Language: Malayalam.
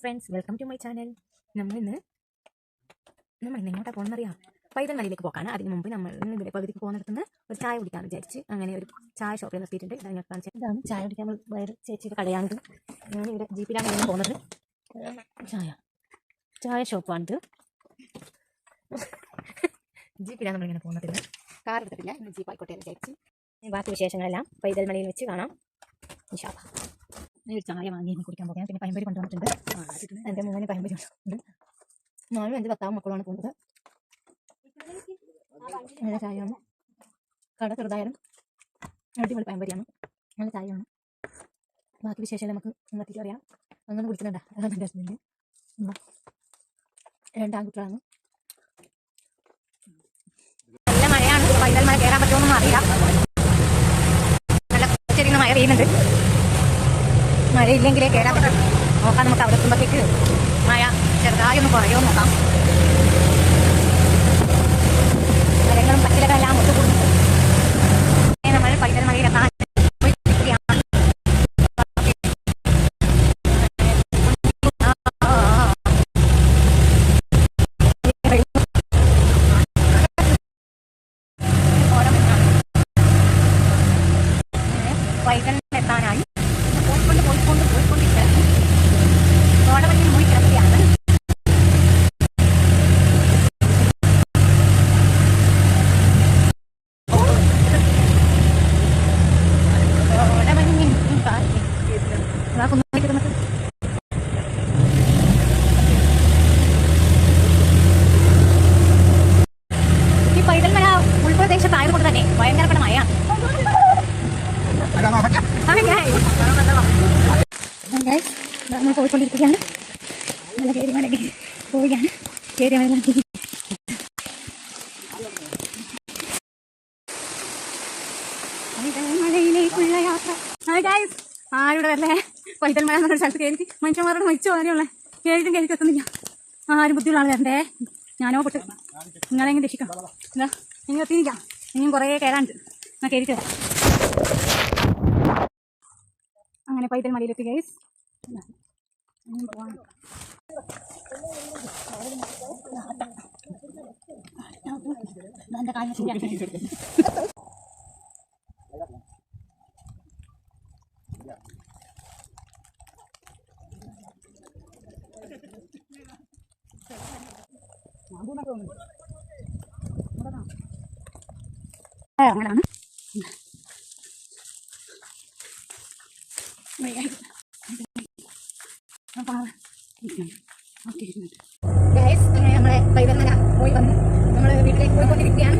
Friends welcome to my channel നമ്മൾ ഇന്ന് നമ്മൾ ഇന്ന് എങ്ങോട്ടാ പോകുന്നറിയാം പൈതൽ മലയിലേക്ക് പോക്കാണ്. അതിന് മുമ്പ് നമ്മൾ ഇവിടെ പകുതിക്ക് പോകുന്നിടത്തുനിന്ന് ഒരു ചായ കുടിക്കാൻ വിചാരിച്ച് അങ്ങനെ ഒരു ചായ ഷോപ്പിൽ നിർത്തിയിട്ടുണ്ട്. ഇതാണ് കാണിച്ചത്. ഇതാണ് ചായ കുടിക്കാൻ വേറെ ചേച്ചിയുടെ കടയാണിത്. ഞാൻ ഇവിടെ ജീപ്പിലാണ് ഇങ്ങനെ പോകുന്നത്. ചായ. ചായ ഷോപ്പാണിത് ജീപ്പിലാണ് നമ്മളിങ്ങനെ പോകുന്നത് കാർ എടുത്തിട്ടില്ല. ജീപ്പ് ആയിക്കോട്ടെ എന്ന് വിചാരിച്ച്. ബാക്കി വിശേഷങ്ങളെല്ലാം പൈതൽ മലയിൽ വെച്ച് കാണാം. ഞാൻ ഒരു ചായ വാങ്ങി കുടിക്കാൻ പോകാം പിന്നെ പയമ്പരി കൊണ്ടുവന്നിട്ടുണ്ട്. എന്റെ മൂന്നിന് പയമ്പരി കൊണ്ടുവന്നിട്ടുണ്ട്. ഞാനും എന്റെ ഭർത്താവും മക്കളുമാണ് പോകുന്നത്. നല്ല ചായയാണ്. കട ചെറുതായാലും അടിപൊളി പയമ്പരിയാണ് നല്ല ചായയാണ്. ബാക്കി വിശേഷം നമുക്ക് ഇങ്ങോട്ടേക്ക് അറിയാം അങ്ങനെ കുടിക്കുന്നുണ്ട് അതാണ് എന്റെ ഹസ്ബൻഡ്. രണ്ടാൺകുട്ടികളാണ് നല്ല മഴയാണ്. പൈതൽ മഴ കയറാൻ പറ്റുമെന്നൊന്നും അറിയാം നല്ല ചെറിയ മഴ പെയ്യുന്നുണ്ട്. മഴയില്ലെങ്കിലേ പറ്റും. നോക്കാം നമുക്ക് അവിടെ എത്തുമ്പോഴത്തേക്ക് മഴ ചെറുതായി ഒന്ന് കുറയോ നോക്കാം. അതാ കുന്നോട്ട് കിടന്നിട്ട്. ഈ പൈതൽ മല ഉൾപ്രദേശത്തായതുകൊണ്ട് തന്നെ ഭയങ്കരപ്പെട്ട മഴയാണ്. നമ്മൾ പോയിക്കൊണ്ടിരിക്കുകയാണ് നല്ല കയറി കയറി പോവുകയാണ് കയറി മല കയറി മലയിലേക്കുള്ള യാത്ര ഹായ് ഗൈസ് ആരുടെ അല്ലേ പൈതൽ മല എന്നൊരു സ്ഥലത്ത് കയറി മനുഷ്യന്മാരോട് മരിച്ചു പോലെയുള്ള കേറിയിട്ടും കയറി എത്തുന്നില്ല ആരും ബുദ്ധിയുള്ള ആൾ വരണ്ടേ ഞാനോ പൊട്ട് നിങ്ങളെങ്ങനെ രക്ഷിക്കാം എന്താ നിങ്ങൾ എത്തിയിരിക്കാം ഇനിയും കുറേ കയറാണ്ട് എന്നാൽ കയറിയിട്ട് വരാം അങ്ങനെ പൈതൽ മലയിലെത്തി ഗൈസ് അങ്ങനെയാണ് നമ്മളെ പൈതൽ പോയി വന്ന് നമ്മൾ വീട്ടിലേക്ക് പോയിക്കൊണ്ടിരിക്കുകയാണ്.